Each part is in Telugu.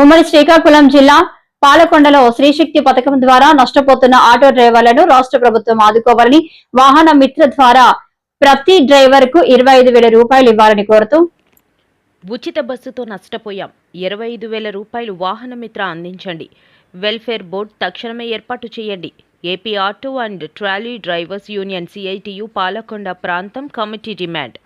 ఉమ్మడి శ్రీకాకుళం జిల్లా పాలకొండలో శ్రీశక్తి పథకం ద్వారా నష్టపోతున్న ఆటో డ్రైవర్లను రాష్ట్ర ప్రభుత్వం ఆదుకోవాలని వాహన మిత్ర ద్వారా ప్రతి డ్రైవర్కు ఇరవై ఐదు వేల రూపాయలు ఇవ్వాలని కోరుతూ ఉచిత బస్సుతో నష్టపోయాం. ఇరవై ఐదు వేల రూపాయలు వాహన మిత్ర అందించండి. వెల్ఫేర్ బోర్డ్ తక్షణమే ఏర్పాటు చేయండి. AP auto and trolley drivers union CITU Palakonda ప్రాంతం కమిటీ డిమాండ్.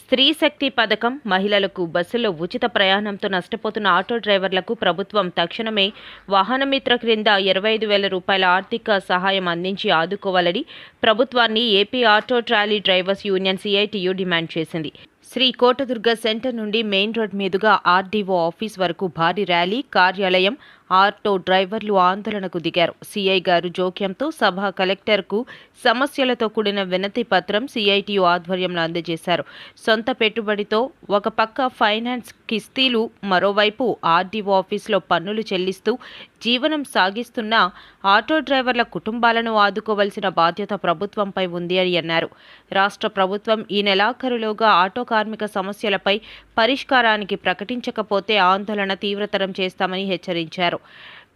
స్త్రీ శక్తి పథకం మహిళలకు బస్సులో ఉచిత ప్రయాణంతో నష్టపోతున్న ఆటో డ్రైవర్లకు ప్రభుత్వం తక్షణమే వాహనమిత్ర క్రింద ఇరవై ఐదు వేల రూపాయల ఆర్థిక సహాయం అందించి ఆదుకోవాలని ప్రభుత్వాన్ని AP auto trolley drivers union CITU demand చేసింది. శ్రీ కోటదుర్గ సెంటర్ నుండి మెయిన్ రోడ్ మీదుగా ఆర్డీఓ ఆఫీస్ వరకు భారీ ర్యాలీ కార్యాలయం ఆటో డ్రైవర్లు ఆందోళనకు దిగారు. సీఐ గారు జోక్యంతో సభ కలెక్టర్కు సమస్యలతో కూడిన వినతి పత్రం సిఐటియు ఆధ్వర్యంలో అందజేశారు. సొంత పెట్టుబడితో ఒక పక్క ఫైనాన్స్ కిస్తీలు మరోవైపు ఆర్డీఓ ఆఫీసులో పన్నులు చెల్లిస్తూ జీవనం సాగిస్తున్న ఆటో డ్రైవర్ల కుటుంబాలను ఆదుకోవాల్సిన బాధ్యత ప్రభుత్వంపై ఉంది అని అన్నారు. రాష్ట్ర ప్రభుత్వం ఈ నెలాఖరులోగా ఆటో కార్మిక సమస్యలపై పరిష్కారానికి ప్రకటించకపోతే ఆందోళన తీవ్రతరం చేస్తామని హెచ్చరించారు.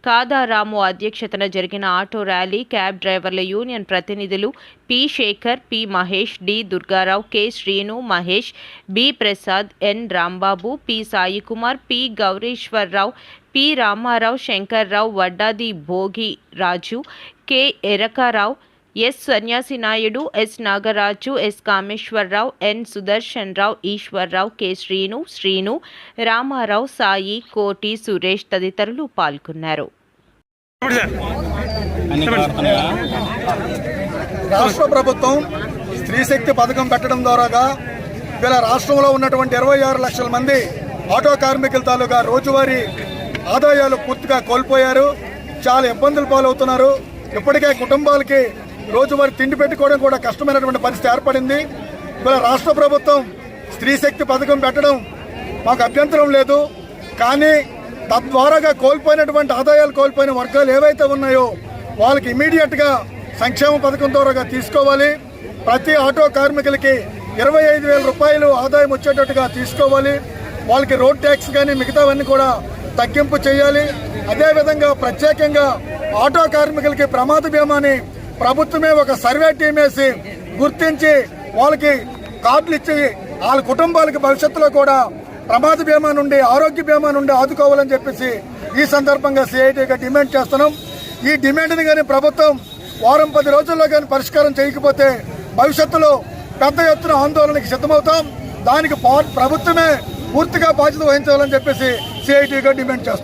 కాదారాము అధ్యక్షతన జరిగిన ఆటో ర్యాలీ క్యాబ్ డ్రైవర్ల యూనియన్ ప్రతినిధులు P. Sekhar P. Mahesh D. Durgarao K. Srinu Mahesh B. Prasad N. Rambabu P. Sai Kumar P. Gowriswararao P. Ramarao Shankarrao Vaddadi Bhogi Raju K. Erakarao S Sanyasi Naidu S Nagaraju S Kameswararao N Sudarshan Rao Eswarrao K Srinu Srinu Ramarao Sai Koti Suresh తదితరులు పాల్గొన్నారు. రాష్ట్ర ప్రభుత్వం స్త్రీ శక్తి పథకం పెట్టడం ద్వారాగా ఇలా రాష్ట్రంలో ఉన్నటువంటి ఇరవై ఆరు లక్షల మంది ఆటో కార్మికుల తాలూకా రోజువారీ ఆదాయాలు పూర్తిగా కోల్పోయారు. చాలా ఇబ్బందులు పాలవుతున్నారు. ఇప్పటికే కుటుంబాలకి రోజువారి తిండి పెట్టుకోవడం కూడా కష్టమైనటువంటి పరిస్థితి ఏర్పడింది. ఇవాళ రాష్ట్ర ప్రభుత్వం స్త్రీ శక్తి పథకం పెట్టడం మాకు అభ్యంతరం లేదు. కానీ తద్వారాగా కోల్పోయినటువంటి ఆదాయాలు కోల్పోయిన వర్గాలు ఏవైతే ఉన్నాయో వాళ్ళకి ఇమీడియట్గా సంక్షేమ పథకం ద్వారా తీసుకోవాలి. ప్రతి ఆటో కార్మికులకి ఇరవై ఐదు వేల రూపాయలు ఆదాయం వచ్చేటట్టుగా తీసుకోవాలి. వాళ్ళకి రోడ్ ట్యాక్స్ కానీ మిగతావన్నీ కూడా తగ్గింపు చేయాలి. అదేవిధంగా ప్రత్యేకంగా ఆటో కార్మికులకి ప్రమాద బీమాని ప్రభుత్వమే ఒక సర్వే టీం వేసి గుర్తించి వాళ్ళకి కార్డులు ఇచ్చి వాళ్ళ కుటుంబాలకి భవిష్యత్తులో కూడా ప్రమాద బీమా నుండి ఆరోగ్య బీమా నుండి ఆదుకోవాలని చెప్పేసి ఈ సందర్భంగా సిఐటిగా డిమాండ్ చేస్తున్నాం. ఈ డిమాండ్ని కానీ ప్రభుత్వం వారం పది రోజుల్లో కానీ పరిష్కారం చేయకపోతే భవిష్యత్తులో పెద్ద ఎత్తున ఆందోళనకి సిద్ధమవుతాం. దానికి పా- ప్రభుత్వమే పూర్తిగా బాధ్యత వహించాలని చెప్పేసి సిఐటిగా డిమాండ్ చేస్తాం